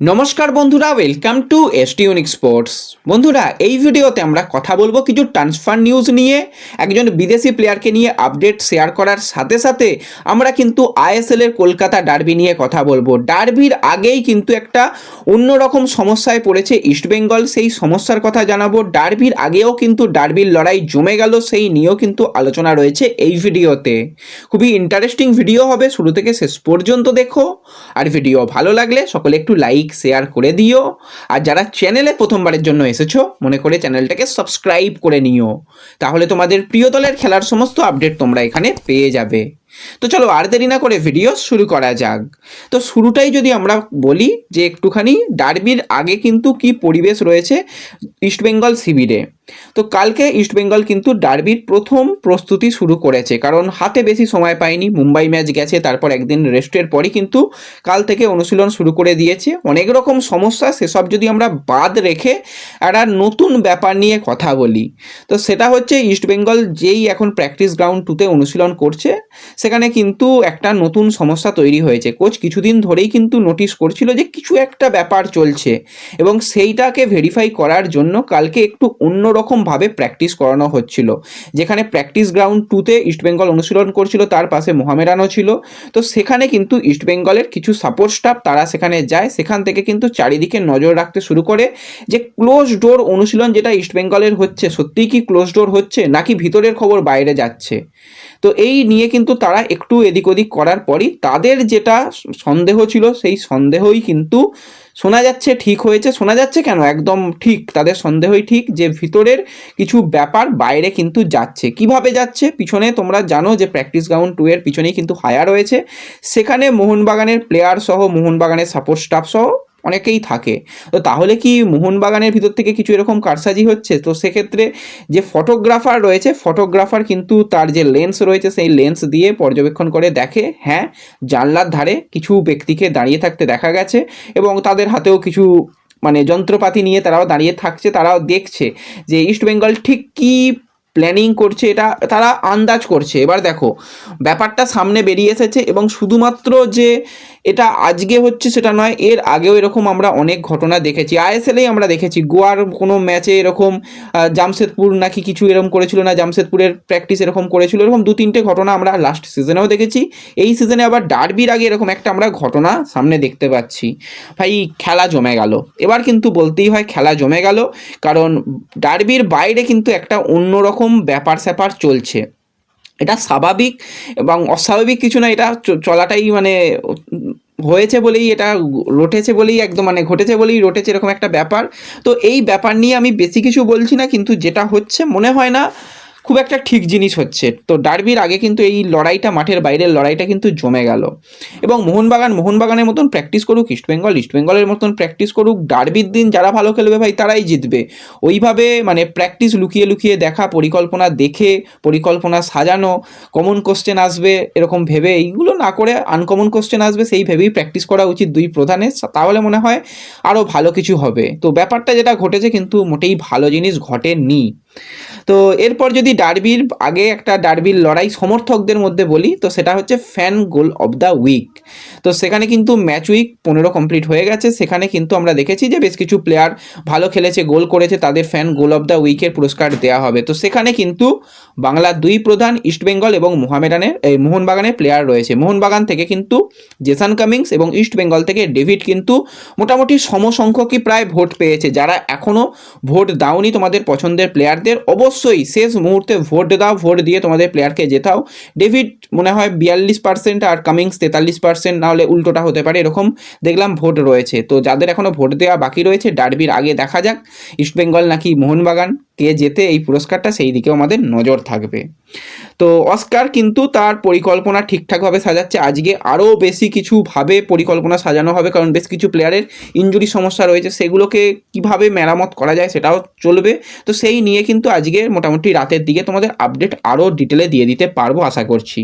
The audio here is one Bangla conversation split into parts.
নমস্কার বন্ধুরা welcome to ST unique sports বন্ধুরা, এই ভিডিওতে আমরা কথা বলব কিছু ট্রান্সফার নিউজ নিয়ে, একজন বিদেশি প্লেয়ারকে নিয়ে আপডেট শেয়ার করার সাথে সাথে আমরা কিন্তু আইএসএল এর কলকাতা ডার্বি নিয়ে কথা বলব। ডার্বির আগেই কিন্তু একটা অন্যরকম সমস্যায় পড়েছে ইস্টবেঙ্গল সেই সমস্যার কথা জানাব। ডার্বির আগেও কিন্তু ডার্বির লড়াই জমে গেল, সেই নিয়েও কিন্তু আলোচনা রয়েছে এই ভিডিওতে। খুবই ইন্টারেস্টিং ভিডিও হবে, শুরু থেকে শেষ পর্যন্ত দেখো। আর ভিডিও ভালো লাগলে সকলে একটু লাইক শেয়ার করে দিও। আর যারা চ্যানেলে প্রথমবারের জন্য এসেছ, মনে করে চ্যানেলটাকে সাবস্ক্রাইব করে নিও। তাহলে তোমাদের প্রিয় দলের খেলার সমস্ত আপডেট তোমরা এখানে পেয়ে যাবে। তো চলো আর দেরি না করে ভিডিও শুরু করা যাক। তো শুরুটাই যদি আমরা বলি যে একটুখানি, ডার্বির আগে কিন্তু কি পরিবেশ রয়েছে ইস্টবেঙ্গল শিবিরে? তো কালকে ইস্টবেঙ্গল কিন্তু ডার্বির প্রথম প্রস্তুতি শুরু করেছে, কারণ হাতে বেশি সময় পায়নি, মুম্বাই ম্যাচ গেছে, তারপর একদিন রেস্টের পরই কিন্তু কাল থেকে অনুশীলন শুরু করে দিয়েছে। অনেক রকম সমস্যা, সেসব যদি আমরা বাদ রেখে একটা নতুন ব্যাপার নিয়ে কথা বলি। তো সেটা হচ্ছে ইস্টবেঙ্গল যেই এখন প্র্যাকটিস গ্রাউন্ড টুতে অনুশীলন করছে সেখানে কিন্তু একটা নতুন সমস্যা তৈরি হয়েছে। কোচ কিছুদিন ধরেই কিন্তু নোটিশ করছিল যে কিছু একটা ব্যাপার চলছে এবং সেইটাকে ভেরিফাই করার জন্য কালকে একটু অন্যরকমভাবে প্র্যাকটিস করানো হচ্ছিল। যেখানে প্র্যাকটিস গ্রাউন্ড টুতে ইস্টবেঙ্গল অনুশীলন করছিল, তার পাশে মোহামেডানও ছিল। তো সেখানে কিন্তু ইস্টবেঙ্গলের কিছু সাপোর্ট স্টাফ তারা সেখানে যায়। সেখান থেকে কিন্তু চারিদিকে নজর রাখতে শুরু করে যে ক্লোজ ডোর অনুশীলন যেটা ইস্টবেঙ্গলের হচ্ছে, সত্যিই কি ক্লোজ ডোর হচ্ছে নাকি ভিতরের খবর বাইরে যাচ্ছে? তো এই নিয়ে কিন্তু তারা একটু এদিক ওদিক করার পরই তাদের যেটা সন্দেহ ছিল, সেই সন্দেহই কিন্তু শোনা যাচ্ছে, ঠিক হয়েছে। শোনা যাচ্ছে কেন? একদম ঠিক, তাদের সন্দেহই ঠিক যে ভিতরের কিছু ব্যাপার বাইরে কিন্তু যাচ্ছে। কীভাবে যাচ্ছে? পিছনে তোমরা জানো যে প্র্যাকটিস গ্রাউন্ড টু এর পিছনেই কিন্তু হায়া রয়েছে। সেখানে মোহনবাগানের প্লেয়ার সহ, মোহনবাগানের সাপোর্ট স্টাফ সহ অনেকেই থাকে। তো তাহলে কি মোহনবাগানের ভিতর থেকে কিছু এরকম কারসাজি হচ্ছে? তো সেক্ষেত্রে যে ফটোগ্রাফার রয়েছে ফটোগ্রাফার কিন্তু তার যে লেন্স রয়েছে, সেই লেন্স দিয়ে পর্যবেক্ষণ করে দেখে হ্যাঁ জানলার ধারে কিছু ব্যক্তিকে দাঁড়িয়ে থাকতে দেখা গেছে এবং তাদের হাতেও কিছু মানে যন্ত্রপাতি নিয়ে তারাও দাঁড়িয়ে থাকছে, তারাও দেখছে যে ইস্টবেঙ্গল ঠিক কী প্ল্যানিং করছে এটা, তারা আন্দাজ করছে। এবার দেখো, ব্যাপারটা সামনে বেরিয়ে এসেছে এবং শুধুমাত্র যে এটা আজকে হচ্ছে সেটা নয়, এর আগেও এরকম আমরা অনেক ঘটনা দেখেছি। আইএসএলেই আমরা দেখেছি, গোয়ার কোনো ম্যাচে এরকম জামশেদপুর নাকি কিছু এরকম করেছিল না, জামশেদপুরের প্র্যাকটিস এরকম করেছিল, এরকম দু তিনটে ঘটনা আমরা লাস্ট সিজনেও দেখেছি। এই সিজনে আবার ডার্বির আগে এরকম একটা আমরা ঘটনা সামনে দেখতে পাচ্ছি। ভাই, খেলা জমে গেল। এবার কিন্তু বলতেই হয় খেলা জমে গেল, কারণ ডার্বির বাইরে কিন্তু একটা অন্যরকম ব্যাপার স্যাপার চলছে। এটা স্বাভাবিক এবং অস্বাভাবিক কিছু না, এটা চলাটাই মানে হয়েছে বলেই এটা রটেছে বলেই একদম মানে ঘটেছে বলেই রটেছে এরকম একটা ব্যাপার। তো এই ব্যাপার নিয়ে আমি বেশি কিছু বলছি না, কিন্তু যেটা হচ্ছে মনে হয় না খুব একটা ঠিক জিনিস হচ্ছে। তো ডার্বির আগে কিন্তু এই লড়াইটা, মাঠের বাইরের লড়াইটা কিন্তু জমে গেল। এবং মোহনবাগান, মোহনবাগানের মতন প্র্যাকটিস করুক ইস্টবেঙ্গল ইস্টবেঙ্গলের মতন প্র্যাকটিস করুক, ডার্বির দিন যারা ভালো খেলবে ভাই, তারাই জিতবে। ওইভাবে মানে প্র্যাকটিস লুকিয়ে লুকিয়ে দেখা, পরিকল্পনা দেখে, পরিকল্পনা সাজানো কমন কোশ্চেন আসবে এরকম ভেবে, এইগুলো না করে আনকমন কোশ্চেন আসবে, সেই ভেবেই প্র্যাকটিস করা উচিত দুই প্রধানের। তাহলে মনে হয় আরও ভালো কিছু হবে। তো ব্যাপারটা যেটা ঘটেছে কিন্তু মোটেই ভালো জিনিস ঘটেনি। তো এরপর যদি ডার্বির, আগে একটা ডার্বির লড়াই সমর্থকদের মধ্যে বলি, তো সেটা হচ্ছে fan goal of the week. তো সেখানে কিন্তু ম্যাচ উইক পনেরো কমপ্লিট হয়ে গেছে। সেখানে কিন্তু আমরা দেখেছি যে বেশ কিছু প্লেয়ার ভালো খেলেছে, গোল করেছে, তাদের ফ্যান গোল অফ দ্য উইকের পুরস্কার দেওয়া হবে। তো সেখানে কিন্তু বাংলার দুই প্রধান ইস্টবেঙ্গল এবং মোহামেডানের এই মোহনবাগানের প্লেয়ার রয়েছে। মোহনবাগান থেকে কিন্তু জেসান কামিংস এবং ইস্টবেঙ্গল থেকে ডেভিড কিন্তু মোটামুটি সমসংখ্যকই প্রায় ভোট পেয়েছে। যারা এখনও ভোট দাওনি তোমাদের পছন্দের প্লেয়ারদের অবশ্যই শেষ মুহূর্তে ভোট দাও, ভোট দিয়ে তোমাদের প্লেয়ারকে যেতাও ডেভিড মনে হয় বিয়াল্লিশ পার্সেন্ট আর কামিংস তেতাল্লিশ পার্সেন্ট নাহলে উল্টোটা হতে পারে, এরকম দেখলাম ভোট রয়েছে। তো যাদের এখনও ভোট দেওয়া বাকি রয়েছে ডার্বির আগে দেখা যাক। ইস্টবেঙ্গল নাকি মোহনবাগান, কে যেতে এই পুরস্কারটা সেই দিকেও আমাদের নজর থাকবে। তো অস্কার কিন্তু তার পরিকল্পনা ঠিকঠাকভাবে সাজাচ্ছে। আজকে আরও বেশি কিছুভাবে পরিকল্পনা সাজানো হবে, কারণ বেশ কিছু প্লেয়ারের ইঞ্জুরি সমস্যা রয়েছে। সেগুলোকে কীভাবে মেরামত করা যায় সেটাও চলবে। তো সেই নিয়ে কিন্তু আজকে মোটামুটি রাতের দিকে তোমাদের আপডেট আরও ডিটেলে দিয়ে দিতে পারব আশা করছি।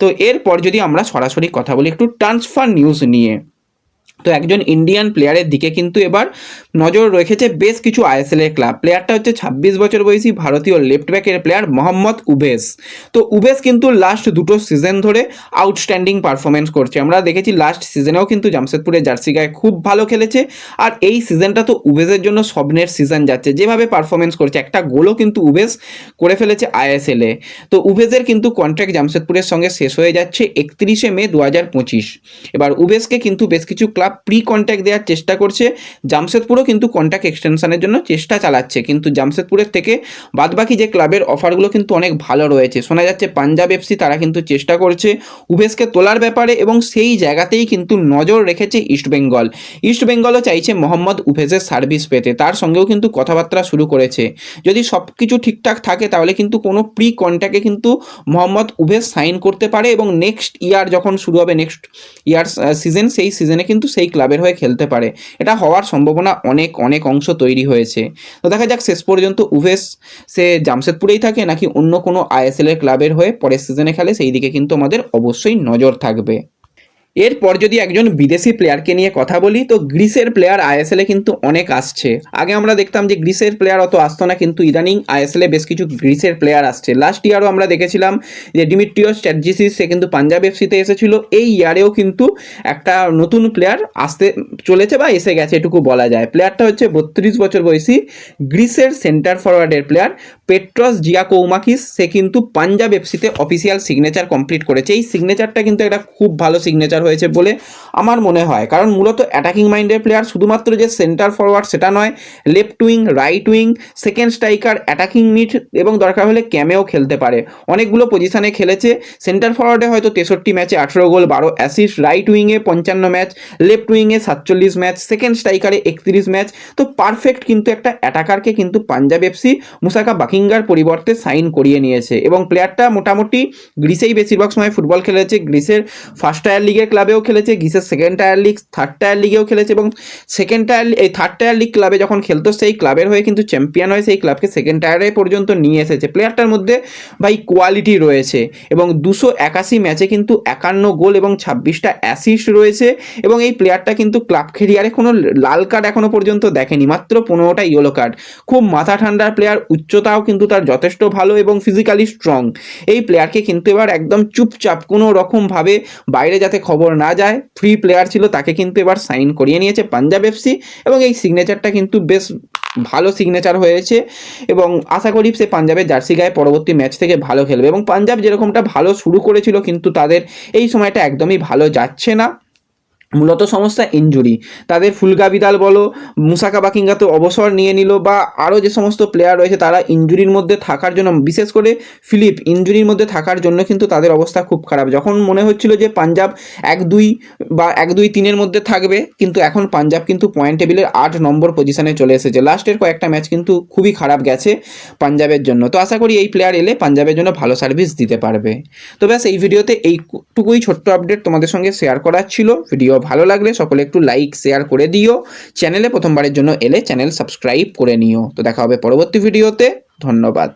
তো এরপর যদি আমরা সরাসরি কথা বলি একটু ট্রান্সফার নিউজ নিয়ে। তো একজন ইন্ডিয়ান প্লেয়ারের দিকে কিন্তু এবার নজর রেখেছে বেশ কিছু আইএসএল এর ক্লাব প্লেয়ারটা হচ্ছে ছাব্বিশ বছর বয়সী ভারতীয় লেফট ব্যাকের প্লেয়ার মোহাম্মদ উবেস তো উবেস কিন্তু লাস্ট দুটো সিজন ধরে আউটস্ট্যান্ডিং পারফরমেন্স করছে। আমরা দেখেছি লাস্ট সিজনেও কিন্তু জামশেদপুরের জার্সি গায়ে খুব ভালো খেলেছে। আর এই সিজনটা তো উবেসের জন্য স্বপ্নের সিজন যাচ্ছে। যেভাবে পারফরমেন্স করছে, একটা গোলও কিন্তু উবেস করে ফেলেছে আইএসএলে তো উবেসের কিন্তু কন্ট্রাক্ট জামশেদপুরের সঙ্গে শেষ হয়ে যাচ্ছে একত্রিশে মে দু হাজার পঁচিশ। এবার উবেসকে কিন্তু বেশ কিছু ক্লাব প্রি কন্ট্যাক্ট দেওয়ার চেষ্টা করছে। জামশেদপুরও কিন্তু কন্ট্যাক্ট এক্সটেনশনের জন্য চেষ্টা চালাচ্ছে। কিন্তু জামশেদপুরের থেকে বাদবাকি যে ক্লাবের অফারগুলো কিন্তু অনেক ভালো রয়েছে। শোনা যাচ্ছে পাঞ্জাব এফসি তারা কিন্তু চেষ্টা করছে উবেসকে তোলার ব্যাপারে এবং সেই জায়গাতেই কিন্তু নজর রেখেছে ইস্টবেঙ্গল ইস্টবেঙ্গলও চাইছে মোহাম্মদ উভেসের সার্ভিস পেতে। তার সঙ্গেও কিন্তু কথাবার্তা শুরু করেছে। যদি সব কিছু ঠিকঠাক থাকে তাহলে কিন্তু কোনো প্রি কন্ট্যাক্টে কিন্তু মোহাম্মদ উভেস সাইন করতে পারে এবং নেক্সট ইয়ার যখন শুরু হবে নেক্সট ইয়ার সিজন সেই সিজনে কিন্তু সেই ক্লাবের হয়ে খেলতে পারে। এটা হওয়ার সম্ভাবনা অনেক অনেক অংশ তৈরি হয়েছে। তো দেখা যাক শেষ পর্যন্ত উভেস সে জামশেদপুরেই থাকে নাকি অন্য কোনো আইএসএল এর ক্লাবের হয়ে পরের সিজনে খেলে সেই দিকে কিন্তু আমাদের অবশ্যই নজর থাকবে। এরপর যদি একজন বিদেশি প্লেয়ারকে নিয়ে কথা বলি, তো গ্রিসের প্লেয়ার আইএসএলে কিন্তু অনেক আসছে। আগে আমরা দেখতাম যে গ্রিসের প্লেয়ার অত আসতো না, কিন্তু ইদানিং আইএসএলে বেশ কিছু গ্রিসের প্লেয়ার আসছে। লাস্ট ইয়ারও আমরা দেখেছিলাম যে ডিমিট্রিয়স চ্যাটজিসিস সে কিন্তু পাঞ্জাব এফসিতে এসেছিল। এই ইয়ারেও কিন্তু একটা নতুন প্লেয়ার আসতে চলেছে বা এসে গেছে, এটুকু বলা যায়। প্লেয়ারটা হচ্ছে বত্রিশ বছর বয়সী গ্রিসের সেন্টার ফরওয়ার্ডের প্লেয়ার পেট্রস জিয়া জিয়াকৌমাকিস, সে কিন্তু পাঞ্জাব এফসিতে অফিসিয়াল সিগনেচার কমপ্লিট করেছে। এই সিগনেচারটা কিন্তু একটা খুব ভালো সিগনেচার হয়েছে বলে আমার মনে হয়। কারণ মূলত অ্যাটাকিং মাইন্ডের প্লেয়ার শুধুমাত্র যে সেন্টার ফরওয়ার্ড সেটা নয় left wing right wing second striker attacking mid এবং দরকার হলে ক্যামেও খেলতে পারে। অনেকগুলো পজিশনে খেলেছে। সেন্টার ফরওয়ার্ডে হয়তো তেষট্টি ম্যাচে আঠেরো গোল, বারো অ্যাসিস্ট রাইট উইংয়ে পঞ্চান্ন ম্যাচ লেফট উইংয়ে সাতচল্লিশ ম্যাচ সেকেন্ড স্ট্রাইকারে একত্রিশ ম্যাচ। তো পারফেক্ট কিন্তু একটা অ্যাটাকারকে কিন্তু পাঞ্জাব এফসি, মুসাকা বাকিঙ্গার পরিবর্তে সাইন করিয়ে নিয়েছে এবং প্লেয়ারটা মোটামুটি গ্রিসেই বেশিরভাগ সময় ফুটবল খেলেছে। গ্রিসের ফার্স্ট টায়ার লিগের ক্লাবেও খেলেছে, গ্রিসের second tier league third tier লিগেও খেলেছে এবং সেকেন্ড টায়ার এই থার্ড টায়ার লিগ ক্লাবে যখন খেলতো সেই ক্লাবের হয়ে কিন্তু চ্যাম্পিয়ন হয়ে সেই ক্লাবকে সেকেন্ড টায়ারে পর্যন্ত নিয়ে এসেছে। প্লেয়ারটার মধ্যে ভাই কোয়ালিটি রয়েছে এবং দুশো একাশি ম্যাচে কিন্তু একান্ন গোল এবং ছাব্বিশটা অ্যাসিস্ট রয়েছে এবং এই প্লেয়ারটা কিন্তু ক্লাব খেরিয়ারে কোনো লাল কার্ড এখনও পর্যন্ত দেখেনি, মাত্র পনেরোটা ইয়েলো কার্ড খুব মাথা ঠান্ডার প্লেয়ার উচ্চতাও কিন্তু তার যথেষ্ট ভালো এবং ফিজিক্যালি স্ট্রং এই প্লেয়ারকে কিন্তু এবার একদম চুপচাপ কোনো রকমভাবে বাইরে যাতে খবর না যায় ফ্রি প্লেয়ার ছিল তাকে কিন্তু এবার সাইন করিয়ে নিয়েছে পাঞ্জাব এফসি এবং এই সিগনেচারটা কিন্তু বেশ ভালো সিগনেচার হয়েছে এবং আশা করি সে পাঞ্জাবের জার্সি গায়ে পরবর্তী ম্যাচ থেকে ভালো খেলবে এবং পাঞ্জাব যেরকমটা ভালো শুরু করেছিল কিন্তু তাদের এই সময়টা একদমই ভালো যাচ্ছে না। মূলত সমস্যা ইঞ্জুরি তাদের ফুলকা বিদাল বলো, মুসাকা বাকিঙ্গা তো অবসর নিয়ে নিল বা আরও যে সমস্ত প্লেয়ার রয়েছে তারা ইঞ্জুরির মধ্যে থাকার জন্য, বিশেষ করে ফিলিপ ইঞ্জুরির মধ্যে থাকার জন্য কিন্তু তাদের অবস্থা খুব খারাপ। যখন মনে হচ্ছিল যে পাঞ্জাব এক দুই বা এক দুই তিনের মধ্যে থাকবে, কিন্তু এখন পাঞ্জাব কিন্তু পয়েন্ট টেবিলের আট নম্বর পজিশনে চলে এসেছে। লাস্টের কয়েকটা ম্যাচ কিন্তু খুবই খারাপ গেছে পাঞ্জাবের জন্য। তো আশা করি এই প্লেয়ার এলে পাঞ্জাবের জন্য ভালো সার্ভিস দিতে পারবে। তো ব্যাস, এই ভিডিওতে এইটুকুই ছোট্ট আপডেট তোমাদের সঙ্গে শেয়ার করার ছিল। ভিডিও ভালো লাগলে সকলে একটু লাইক শেয়ার করে দিও। চ্যানেলে প্রথমবারের জন্য এলে চ্যানেল সাবস্ক্রাইব করে নিও। তো দেখা হবে পরবর্তী ভিডিওতে ধন্যবাদ।